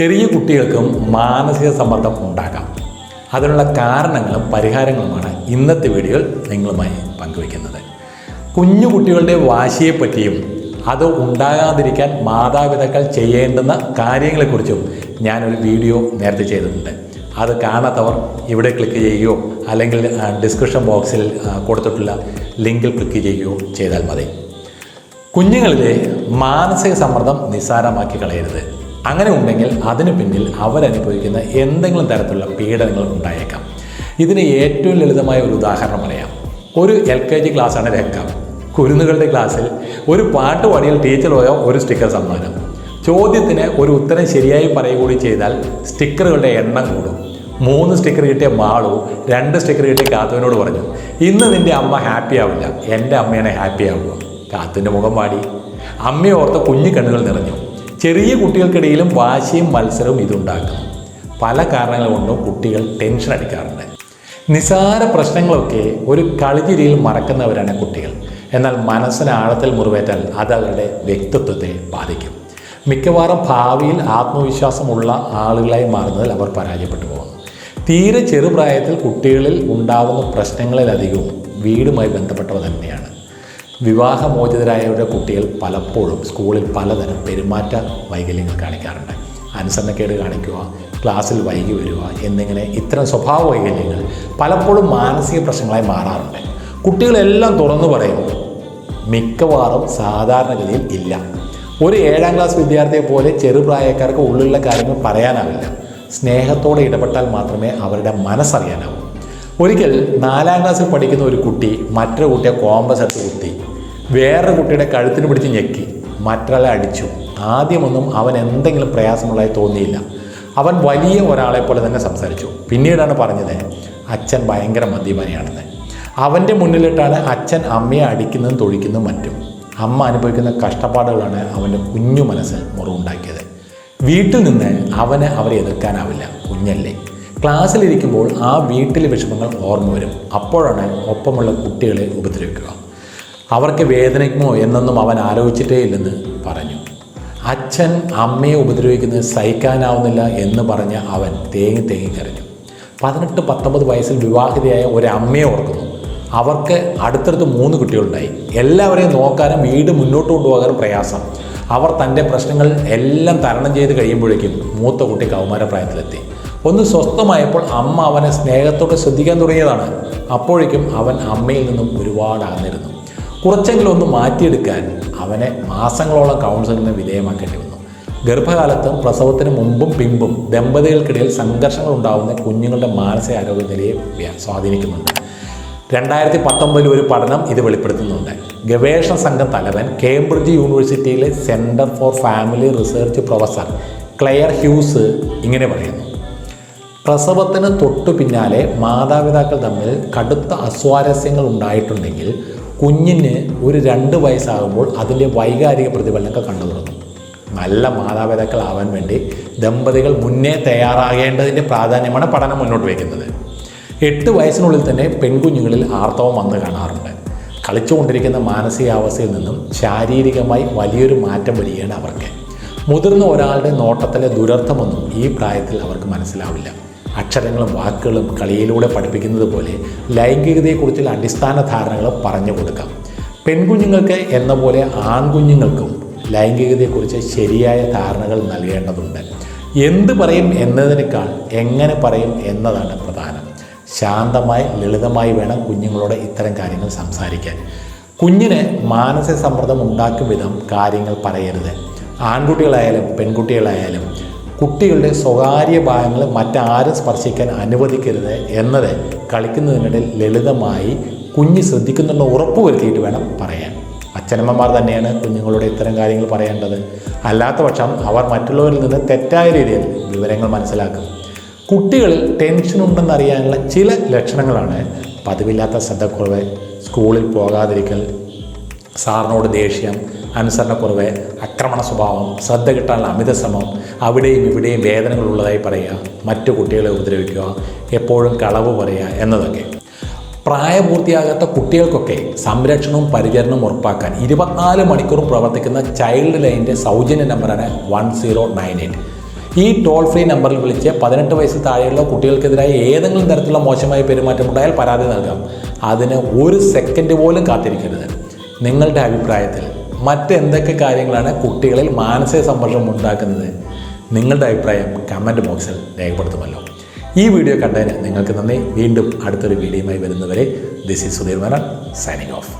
ചെറിയ കുട്ടികൾക്കും മാനസിക സമ്മർദ്ദം ഉണ്ടാകാം. അതിനുള്ള കാരണങ്ങളും പരിഹാരങ്ങളുമാണ് ഇന്നത്തെ വീഡിയോയിൽ നിങ്ങളുമായി പങ്കുവയ്ക്കുന്നത്. കുഞ്ഞു കുട്ടികളുടെ വാശിയെപ്പറ്റിയും അത് ഉണ്ടാകാതിരിക്കാൻ മാതാപിതാക്കൾ ചെയ്യേണ്ടുന്ന കാര്യങ്ങളെക്കുറിച്ചും ഞാനൊരു വീഡിയോ നേരത്തെ ചെയ്തിട്ടുണ്ട്. അത് കാണാത്തവർ ഇവിടെ ക്ലിക്ക് ചെയ്യുകയോ അല്ലെങ്കിൽ ഡിസ്ക്രിപ്ഷൻ ബോക്സിൽ കൊടുത്തിട്ടുള്ള ലിങ്കിൽ ക്ലിക്ക് ചെയ്യുകയോ ചെയ്താൽ മതി. കുഞ്ഞുങ്ങളിലെ മാനസിക സമ്മർദ്ദം നിസ്സാരമാക്കി കളയരുത്. അങ്ങനെ ഉണ്ടെങ്കിൽ അതിന് പിന്നിൽ അവരനുഭവിക്കുന്ന എന്തെങ്കിലും തരത്തിലുള്ള പീഡനങ്ങൾ ഉണ്ടായേക്കാം. ഇതിന് ഏറ്റവും ലളിതമായ ഒരു ഉദാഹരണം പറയാം. ഒരു എൽ കെ ജി ക്ലാസ്സാണ് രേഖ കുരുന്നുകളുടെ ക്ലാസ്സിൽ ഒരു പാട്ട് പാടിയാൽ ടീച്ചർ പോയ? ഒരു സ്റ്റിക്കർ സമ്മാനം. ചോദ്യത്തിന് ഒരു ഉത്തരം ശരിയായി പറയുകൂടി ചെയ്താൽ സ്റ്റിക്കറുകളുടെ എണ്ണം കൂടും. മൂന്ന് സ്റ്റിക്കർ കിട്ടിയ മാളു രണ്ട് സ്റ്റിക്കർ കിട്ടിയ കാത്തുവിനോട് പറഞ്ഞു ഇന്ന് നിന്റെ അമ്മ ഹാപ്പി ആവില്ല. എന്റെ അമ്മയാണ് ഹാപ്പി ആവുക. കാത്തുവിന്റെ മുഖം പാടി അമ്മയോർത്ത കുഞ്ഞു കണ്ണുകൾ നിറഞ്ഞു. ചെറിയ കുട്ടികൾക്കിടയിലും വാശിയും മത്സരവും ഇതുണ്ടാക്കുന്നു പല കാരണങ്ങൾ കൊണ്ടും കുട്ടികൾ ടെൻഷൻ അടിക്കാറുണ്ട്. നിസാര പ്രശ്നങ്ങളൊക്കെ ഒരു കളിചിരിയിൽ മറക്കുന്നവരാണ് കുട്ടികൾ. എന്നാൽ മനസ്സിന് ആഴത്തിൽ മുറിവേറ്റാൽ അത് അവരുടെ വ്യക്തിത്വത്തെ ബാധിക്കും. മിക്കവാറും ഭാവിയിൽ ആത്മവിശ്വാസമുള്ള ആളുകളായി മാറുന്നതിൽ അവർ പരാജയപ്പെട്ടു പോകുന്നു തീരെ ചെറുപ്രായത്തിൽ കുട്ടികളിൽ ഉണ്ടാകുന്ന പ്രശ്നങ്ങളിലധികവും വീടുമായി ബന്ധപ്പെട്ടവ തന്നെയാണ്. വിവാഹമോചിതരായവരുടെ കുട്ടികൾ പലപ്പോഴും സ്കൂളിൽ പലതരം പെരുമാറ്റ വൈകല്യങ്ങൾ കാണിക്കാറുണ്ട്. അനുസരണക്കേട് കാണിക്കുക ക്ലാസ്സിൽ വൈകി വരിക എന്നിങ്ങനെ ഇത്തരം സ്വഭാവ വൈകല്യങ്ങൾ പലപ്പോഴും മാനസിക പ്രശ്നങ്ങളായി മാറാറുണ്ട്. കുട്ടികളെല്ലാം തുറന്നു പറയും മിക്കവാറും സാധാരണഗതിയിൽ ഇല്ല. ഒരു ഏഴാം ക്ലാസ് വിദ്യാർത്ഥിയെ പോലെ ചെറുപ്രായക്കാർക്ക് ഉള്ളിലുള്ള കാര്യങ്ങൾ പറയാനാവില്ല. സ്നേഹത്തോടെ ഇടപെട്ടാൽ മാത്രമേ അവരുടെ മനസ്സറിയാനാവൂ. ഒരിക്കൽ നാലാം ക്ലാസ്സിൽ പഠിക്കുന്ന ഒരു കുട്ടി മറ്റൊരു കുട്ടിയെ കോമ്പസ് എടുത്ത് കുത്തി. വേറൊരു കുട്ടിയുടെ കഴുത്തിന് പിടിച്ച് ഞെക്കി. മറ്റൊരാളെ അടിച്ചു. ആദ്യമൊന്നും അവൻ എന്തെങ്കിലും പ്രയാസമുള്ളതായി തോന്നിയില്ല. അവൻ വലിയ ഒരാളെ പോലെ തന്നെ സംസാരിച്ചു. പിന്നീടാണ് പറഞ്ഞത് അച്ഛൻ ഭയങ്കര മദ്യപാനിയാണെന്ന് അവന്റെ മുന്നിലിട്ടാണ് അച്ഛൻ അമ്മയെ അടിക്കുന്നതും തൊഴിക്കുന്നതും മറ്റും. അമ്മ അനുഭവിക്കുന്ന കഷ്ടപ്പാടുകളാണ് അവന്റെ കുഞ്ഞു മനസ്സ് മുറിവുണ്ടാക്കിയത്. വീട്ടിൽ നിന്ന് അവന് അവരെ എതിർക്കാനാവില്ല. കുഞ്ഞല്ലേ. ക്ലാസ്സിലിരിക്കുമ്പോൾ ആ വീട്ടിലെ വിഷമങ്ങൾ ഓർമ്മ വരും. അപ്പോഴാണ് ഒപ്പമുള്ള കുട്ടികളെ ഉപദ്രവിക്കുക. അവർക്ക് വേദനിക്കുമോ എന്നൊന്നും അവൻ ആലോചിച്ചിട്ടേ ഇല്ലെന്ന് പറഞ്ഞു. അച്ഛൻ അമ്മയെ ഉപദ്രവിക്കുന്നത് സഹിക്കാനാവുന്നില്ല എന്ന് പറഞ്ഞ അവൻ തേങ്ങി തേങ്ങി കരഞ്ഞു. പതിനെട്ട് പത്തൊമ്പത് വയസ്സിൽ വിവാഹിതയായ ഒരമ്മയെ ഓർക്കുന്നു. അവർക്ക് അടുത്തടുത്ത് മൂന്ന് കുട്ടികളുണ്ടായി. എല്ലാവരെയും നോക്കാനും വീട് മുന്നോട്ട് കൊണ്ടുപോകാനും പ്രയാസം. അവർ തന്റെ പ്രശ്നങ്ങൾ എല്ലാം തരണം ചെയ്ത് കഴിയുമ്പോഴേക്കും മൂത്ത കുട്ടി കൗമാരപ്രായത്തിലെത്തി ഒന്ന് സ്വസ്ഥമായപ്പോൾ അമ്മ അവനെ സ്നേഹത്തോടെ ശ്രദ്ധിക്കാൻ തുടങ്ങിയതാണ്. അപ്പോഴേക്കും അവൻ അമ്മയിൽ നിന്നും ഒരുപാട് അകന്നിരുന്നു കുറച്ചെങ്കിലും ഒന്ന് മാറ്റിയെടുക്കാൻ അവനെ മാസങ്ങളോളം കൗൺസിലിന് വിധേയമാക്കേണ്ടി വന്നു. ഗർഭകാലത്തും പ്രസവത്തിന് മുമ്പും പിമ്പും ദമ്പതികൾക്കിടയിൽ സംഘർഷങ്ങൾ ഉണ്ടാകുന്ന കുഞ്ഞുങ്ങളുടെ മാനസിക ആരോഗ്യ നിലയെ സ്വാധീനിക്കുന്നുണ്ട്. രണ്ടായിരത്തി പത്തൊമ്പതിൽ ഒരു പഠനം ഇത് വെളിപ്പെടുത്തുന്നുണ്ട്. ഗവേഷണ സംഘം തലവൻ കേംബ്രിഡ്ജ് യൂണിവേഴ്സിറ്റിയിലെ centre for family research professor Claire Hughes ഇങ്ങനെ പറയുന്നു. പ്രസവത്തിന് തൊട്ടു പിന്നാലെ മാതാപിതാക്കൾ തമ്മിൽ കടുത്ത അസ്വാരസ്യങ്ങൾ ഉണ്ടായിട്ടുണ്ടെങ്കിൽ കുഞ്ഞിന് ഒരു രണ്ട് വയസ്സാകുമ്പോൾ അതിന്റെ വൈകാരിക പ്രതിഫലനങ്ങൾ കണ്ടു തുടങ്ങും. നല്ല മാതാപിതാക്കളാവാൻ വേണ്ടി ദമ്പതികൾ മുന്നേ തയ്യാറാകേണ്ടതിന്റെ പ്രാധാന്യമാണ് പഠനം മുന്നോട്ട് വയ്ക്കുന്നത്. എട്ട് വയസ്സിനുള്ളിൽ തന്നെ പെൺകുഞ്ഞുങ്ങളിൽ ആർത്തവം വന്ന് കാണാറുണ്ട്. കളിച്ചുകൊണ്ടിരിക്കുന്ന മാനസികാവസ്ഥയിൽ നിന്നും ശാരീരികമായി വലിയൊരു മാറ്റം വരികയാണ് അവർക്ക്. മുതിർന്ന ഒരാളുടെ നോട്ടത്തിലെ ദുരർത്ഥമൊന്നും ഈ പ്രായത്തിൽ അവർക്ക് മനസ്സിലാവില്ല. അക്ഷരങ്ങളും വാക്കുകളും കളിയിലൂടെ പഠിപ്പിക്കുന്നത് പോലെ ലൈംഗികതയെക്കുറിച്ചുള്ള അടിസ്ഥാന ധാരണകൾ പറഞ്ഞു കൊടുക്കാം. പെൺകുഞ്ഞുങ്ങൾക്ക് എന്ന പോലെ ആൺകുഞ്ഞുങ്ങൾക്കും ലൈംഗികതയെക്കുറിച്ച് ശരിയായ ധാരണകൾ നൽകേണ്ടതുണ്ട്. എന്ത് പറയും എന്നതിനേക്കാൾ എങ്ങനെ പറയും എന്നതാണ് പ്രധാനം. ശാന്തമായി ലളിതമായി വേണം കുഞ്ഞുങ്ങളോട് ഇത്തരം കാര്യങ്ങൾ സംസാരിക്കാൻ. കുഞ്ഞിന് മാനസിക സമ്മർദ്ദം ഉണ്ടാക്കും വിധം കാര്യങ്ങൾ പറയരുത്. ആൺകുട്ടികളായാലും പെൺകുട്ടികളായാലും കുട്ടികളുടെ സ്വകാര്യ ഭാഗങ്ങൾ മറ്റാരും സ്പർശിക്കാൻ അനുവദിക്കരുത് എന്നത് കളിക്കുന്നതിനിടയിൽ ലളിതമായി കുഞ്ഞ് ശ്രദ്ധിക്കുന്നുള്ള ഉറപ്പ് വരുത്തിയിട്ട് വേണം പറയാൻ. അച്ഛനമ്മമാർ തന്നെയാണ് കുഞ്ഞുങ്ങളോട് ഇത്തരം കാര്യങ്ങൾ പറയേണ്ടത്. അല്ലാത്ത പക്ഷം അവർ മറ്റുള്ളവരിൽ നിന്ന് തെറ്റായ രീതിയിൽ വിവരങ്ങൾ മനസ്സിലാക്കും. കുട്ടികളിൽ ടെൻഷൻ ഉണ്ടെന്നറിയാനുള്ള ചില ലക്ഷണങ്ങളാണ് പതിവില്ലാത്ത ശ്രദ്ധക്കുറവ് സ്കൂളിൽ പോകാതിരിക്കൽ സാറിനോട് ദേഷ്യം അനുസരണക്കുറവ് ആക്രമണ സ്വഭാവം ശ്രദ്ധ കിട്ടാനുള്ള അമിത ശ്രമം അവിടെയും ഇവിടെയും വേദനകളുള്ളതായി പറയുക മറ്റു കുട്ടികളെ ഉപദ്രവിക്കുക എപ്പോഴും കളവ് പറയുക എന്നതൊക്കെ. പ്രായപൂർത്തിയാകാത്ത കുട്ടികൾക്കൊക്കെ സംരക്ഷണവും പരിചരണവും ഉറപ്പാക്കാൻ ഇരുപത്തിനാല് മണിക്കൂറും പ്രവർത്തിക്കുന്ന ചൈൽഡ് ലൈനിന്റെ സൗജന്യ നമ്പറാണ് വൺ സീറോ നയൻ എയ്റ്റ്. ഈ ടോൾ ഫ്രീ നമ്പറിൽ വിളിച്ച് പതിനെട്ട് വയസ്സ് താഴെയുള്ള കുട്ടികൾക്കെതിരായ ഏതെങ്കിലും തരത്തിലുള്ള മോശമായ പെരുമാറ്റം ഉണ്ടായാൽ പരാതി നൽകാം. അതിന് ഒരു സെക്കൻഡ് പോലും കാത്തിരിക്കരുത്. നിങ്ങളുടെ അഭിപ്രായത്തിൽ മറ്റെന്തൊക്കെ കാര്യങ്ങളാണ് കുട്ടികളിൽ മാനസിക സമ്മർദ്ദം ഉണ്ടാക്കുന്നത്? നിങ്ങളുടെ അഭിപ്രായം കമന്റ് ബോക്സിൽ രേഖപ്പെടുത്തുമല്ലോ. ഈ വീഡിയോ കണ്ടതിന് നിങ്ങൾക്ക് നന്ദി. വീണ്ടും അടുത്തൊരു വീഡിയോയുമായി വരുന്നവരെ this is Sudheer Menon signing off